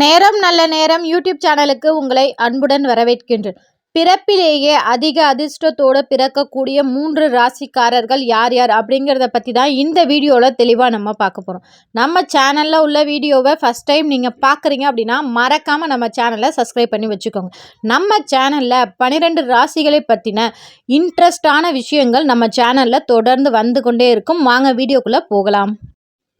நேரம் நல்ல நேரம் யூடியூப் சேனலுக்கு உங்களை அன்புடன் வரவேற்கின்றேன். பிறப்பிலேயே அதிக அதிர்ஷ்டத்தோடு பிறக்கக்கூடிய மூன்று ராசிக்காரர்கள் யார் யார் அப்படிங்கிறத பற்றி தான் இந்த வீடியோவில் தெளிவாக நம்ம பார்க்க போகிறோம் நம்ம சேனலில் உள்ள வீடியோவை ஃபஸ்ட் டைம் நீங்கள் பார்க்குறீங்க அப்படின்னா மறக்காமல் நம்ம சேனலை சப்ஸ்கிரைப் பண்ணி வச்சுக்கோங்க. நம்ம சேனலில் பன்னிரெண்டு ராசிகளை பற்றின இன்ட்ரெஸ்டான விஷயங்கள் நம்ம சேனலில் தொடர்ந்து வந்து கொண்டே இருக்கும். வாங்க வீடியோக்குள்ளே போகலாம்.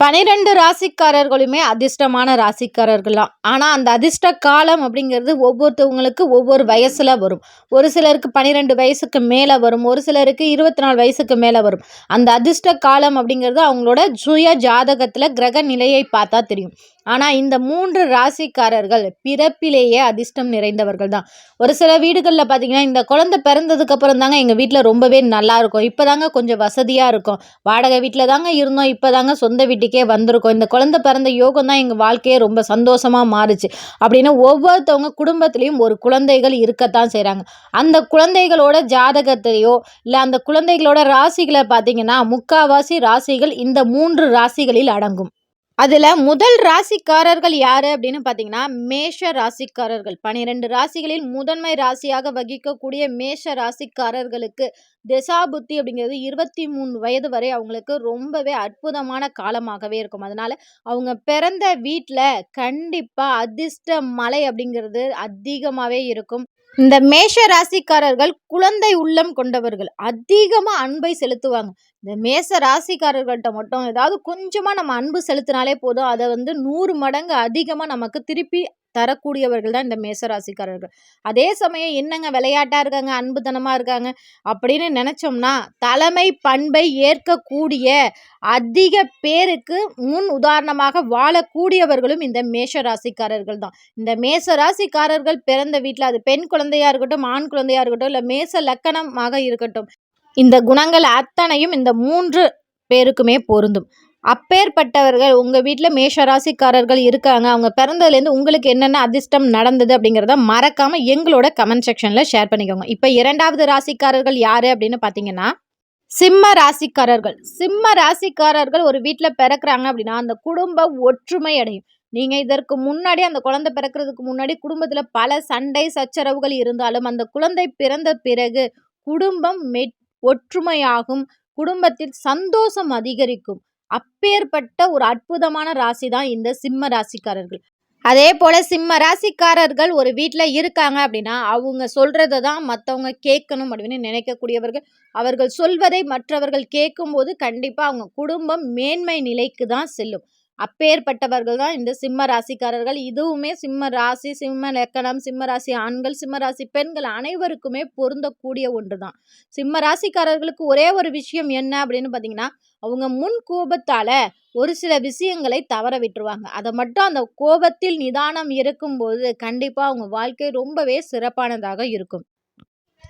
பனிரெண்டு ராசிக்காரர்களுமே அதிர்ஷ்டமான ராசிக்காரர்களாம் ஆனால் அந்த அதிர்ஷ்ட காலம் அப்படிங்கிறது ஒவ்வொருத்தவங்களுக்கு ஒவ்வொரு வயசில் வரும். ஒரு சிலருக்கு பன்னிரெண்டு வயசுக்கு மேலே வரும் ஒரு சிலருக்கு இருபத்தி நாலு வயசுக்கு மேலே வரும். அந்த அதிர்ஷ்ட காலம் அப்படிங்கிறது அவங்களோட சுய ஜாதகத்தில் கிரக நிலையை பார்த்தா தெரியும். ஆனால் இந்த மூன்று ராசிக்காரர்கள் பிறப்பிலேயே அதிர்ஷ்டம் நிறைந்தவர்கள் தான் ஒரு சில வீடுகளில் பார்த்தீங்கன்னா இந்த குழந்தை பிறந்ததுக்கப்புறம் தாங்க எங்கள் வீட்டில் ரொம்பவே நல்லா இருக்கும். இப்போ தாங்க கொஞ்சம் வசதியாக இருக்கும். வாடகை வீட்டில் தாங்க இருந்தோம். இப்போ தாங்க சொந்த வீட்டுக்கே வந்திருக்கோம். இந்த குழந்தை பிறந்த யோகம் தான் எங்கள் வாழ்க்கையே ரொம்ப சந்தோஷமாக மாறுச்சு. அப்படின்னு ஒவ்வொருத்தவங்க குடும்பத்துலேயும் ஒரு குழந்தைகள் இருக்கத்தான் செய்கிறாங்க அந்த குழந்தைகளோட ஜாதகத்தையோ இல்லை அந்த குழந்தைகளோட ராசிகளை பார்த்தீங்கன்னா முக்காவாசி ராசிகள் இந்த மூன்று ராசிகளில் அடங்கும். அதில் முதல் ராசிக்காரர்கள் யார் அப்படின்னு பார்த்தீங்கன்னா மேஷ ராசிக்காரர்கள். பனிரெண்டு ராசிகளில் முதன்மை ராசியாக வகிக்கக்கூடிய மேஷ ராசிக்காரர்களுக்கு திசாபுத்தி அப்படிங்கிறது இருபத்தி மூணு வயது வரை அவங்களுக்கு ரொம்பவே அற்புதமான காலமாகவே இருக்கும். அதனால் அவங்க பிறந்த வீட்டில் கண்டிப்பாக அதிர்ஷ்ட மலை அப்படிங்கிறது அதிகமாகவே இருக்கும். இந்த மேஷ ராசிக்காரர்கள் குழந்தை உள்ளம் கொண்டவர்கள். அதிகமாக அன்பை செலுத்துவாங்க. இந்த மேச ராசிக்காரர்கள்ட்ட மட்டும் ஏதாவது கொஞ்சமாக நம்ம அன்பு செலுத்தினாலே போதும். அதை வந்து நூறு மடங்கு அதிகமாக நமக்கு திருப்பி தரக்கூடியவர்கள் தான் இந்த மேச ராசிக்காரர்கள் அதே சமயம் என்னங்க விளையாட்டாக இருக்காங்க அன்புத்தனமாக இருக்காங்க அப்படின்னு நினச்சோம்னா தலைமை பண்பை ஏற்கக்கூடிய அதிக பேருக்கு முன் உதாரணமாக வாழக்கூடியவர்களும் இந்த மேஷ ராசிக்காரர்கள் தான். இந்த மேச ராசிக்காரர்கள் பிறந்த வீட்டில் அது பெண் குழந்தையாக இருக்கட்டும் ஆண் குழந்தையாக இருக்கட்டும் இல்லை மேச லக்கணமாக இருக்கட்டும். இந்த குணங்கள் அத்தனையும் இந்த மூன்று பேருக்குமே பொருந்தும். அப்பேற்பட்டவர்கள் உங்கள் வீட்டில் மேஷராசிக்காரர்கள் இருக்காங்க அவங்க பிறந்ததுலேருந்து உங்களுக்கு என்னென்ன அதிர்ஷ்டம் நடந்தது அப்படிங்கிறத மறக்காமல் எங்களோட கமெண்ட் செக்ஷனில் ஷேர் பண்ணிக்கோங்க. இப்போ இரண்டாவது ராசிக்காரர்கள் யார் அப்படின்னு பார்த்தீங்கன்னா சிம்ம ராசிக்காரர்கள். சிம்ம ராசிக்காரர்கள் ஒரு வீட்டில் பிறக்கிறாங்க அப்படின்னா அந்த குடும்ப ஒற்றுமை அடையும். நீங்கள் இதற்கு முன்னாடி அந்த குழந்தை பிறக்கிறதுக்கு முன்னாடி குடும்பத்தில் பல சண்டை சச்சரவுகள் இருந்தாலும் அந்த குழந்தை பிறந்த பிறகு குடும்பம் மெட் ஒற்றுமையாகும். குடும்பத்தில் சந்தோஷம் அதிகரிக்கும். அப்பேற்பட்ட ஒரு அற்புதமான ராசி தான் இந்த சிம்ம ராசிக்காரர்கள். அதே போல் சிம்ம ராசிக்காரர்கள் ஒரு வீட்டில் இருக்காங்க அப்படின்னா அவங்க சொல்கிறத தான் மற்றவங்க கேட்கணும் அப்படின்னு நினைக்கக்கூடியவர்கள். அவர்கள் சொல்வதை மற்றவர்கள் கேட்கும்போது கண்டிப்பாக அவங்க குடும்பம் மேன்மை நிலைக்கு தான் செல்லும். அப்பேற்பட்டவர்கள் தான் இந்த சிம்ம ராசிக்காரர்கள். இதுவுமே சிம்ம ராசி சிம்ம லக்கணம் சிம்ம ராசி ஆண்கள் சிம்ம ராசி பெண்கள் அனைவருக்குமே பொருந்தக்கூடிய ஒன்று தான் சிம்ம ராசிக்காரர்களுக்கு ஒரே ஒரு விஷயம் என்ன அப்படின்னு பார்த்தீங்கன்னா அவங்க முன் கோபத்தால் ஒரு சில விஷயங்களை தவற விட்டுருவாங்க. அதை மட்டும் அந்த கோபத்தில் நிதானம் இருக்கும்போது கண்டிப்பாக அவங்க வாழ்க்கை ரொம்பவே சிறப்பானதாக இருக்கும்.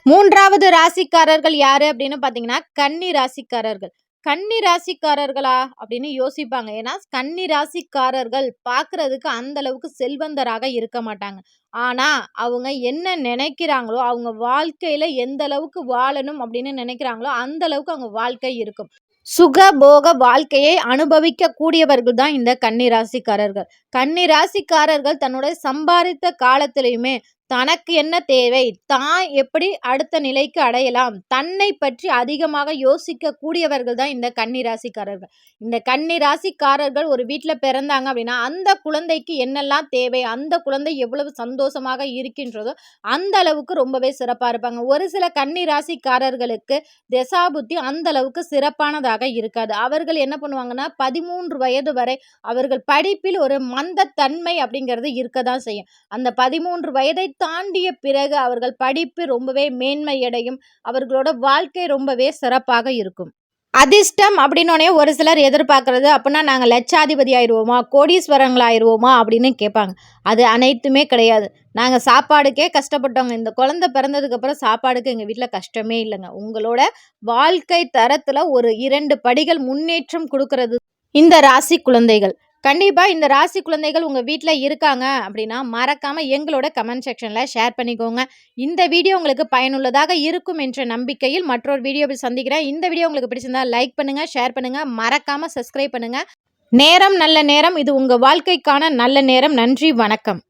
மூன்றாவது ராசிக்காரர்கள் யாரு அப்படின்னு பார்த்தீங்கன்னா கன்னி ராசிக்காரர்கள். கன்னி ராசிக்காரர்களா? அப்படின்னு யோசிப்பாங்க. ஏன்னா கன்னி ராசிக்காரர்கள் பார்க்கறதுக்கு அந்த அளவுக்கு செல்வந்தராக இருக்க மாட்டாங்க. ஆனா அவங்க என்ன நினைக்கிறாங்களோ அவங்க வாழ்க்கையில எந்த அளவுக்கு வாழணும் அப்படின்னு நினைக்கிறாங்களோ அந்த அளவுக்கு அவங்க வாழ்க்கை இருக்கும். சுகபோக வாழ்க்கையை அனுபவிக்க கூடியவர்கள் தான் இந்த கன்னி ராசிக்காரர்கள். கன்னி ராசிக்காரர்கள் தன்னுடைய சம்பாதித்த காலத்திலையுமே தனக்கு என்ன தேவை? தான் எப்படி அடுத்த நிலைக்கு அடையலாம்? தன்னை பற்றி அதிகமாக யோசிக்க கூடியவர்கள் தான் இந்த கன்னி ராசிக்காரர்கள் இந்த கன்னி ராசிக்காரர்கள் ஒரு வீட்டில் பிறந்தாங்க அப்படின்னா அந்த குழந்தைக்கு என்னெல்லாம் தேவை? அந்த குழந்தை எவ்வளவு சந்தோஷமாக இருக்கின்றதோ அந்த அளவுக்கு ரொம்பவே சிறப்பாக இருப்பாங்க. ஒரு சில கன்னி ராசிக்காரர்களுக்கு தசாபுத்தி அந்த அளவுக்கு சிறப்பானதாக இருக்காது. அவர்கள் என்ன பண்ணுவாங்கன்னா பதிமூன்று வயது வரை அவர்கள் படிப்பில் ஒரு மந்தத்தன்மை அப்படிங்கிறது இருக்க தான் செய்யும். அந்த பதிமூன்று வயதை தாண்டிய பிறகு அவர்கள் படிப்பு ரொம்பவே மேன்மையடையும். அவர்களோட வாழ்க்கை ரொம்பவே சிறப்பாக இருக்கும். அதிர்ஷ்டம் அப்படின்னோடனே ஒரு சிலர் எதிர்பார்க்கறது. அப்படின்னா நாங்கள் லட்சாதிபதி ஆயிடுவோமா கோடீஸ்வரங்கள் ஆயிடுவோமா அப்படின்னு கேட்பாங்க. அது அனைத்துமே கிடையாது. நாங்கள் சாப்பாடுக்கே கஷ்டப்பட்டோங்க இந்த குழந்தை பிறந்ததுக்கப்புறம் சாப்பாடுக்கு எங்கள் வீட்டில் கஷ்டமே இல்லைங்க. உங்களோட வாழ்க்கை தரத்தில் ஒரு இரண்டு படிகள் முன்னேற்றம் கொடுக்கறது. இந்த ராசி குழந்தைகள். கண்டிப்பாக இந்த ராசி குழந்தைகள் உங்கள் வீட்டில் இருக்காங்க அப்படின்னா மறக்காமல் எங்களோட கமெண்ட் செக்ஷனில் ஷேர் பண்ணிக்கோங்க. இந்த வீடியோ உங்களுக்கு பயனுள்ளதாக இருக்கும் என்ற நம்பிக்கையில் மற்றொரு வீடியோவில் சந்திக்கிறேன். இந்த வீடியோ உங்களுக்கு பிடிச்சிருந்தா லைக் பண்ணுங்கள் ஷேர் பண்ணுங்கள் மறக்காமல் சப்ஸ்கிரைப் பண்ணுங்கள் நேரம் நல்ல நேரம் இது உங்கள் வாழ்க்கைக்கான நல்ல நேரம். நன்றி வணக்கம்.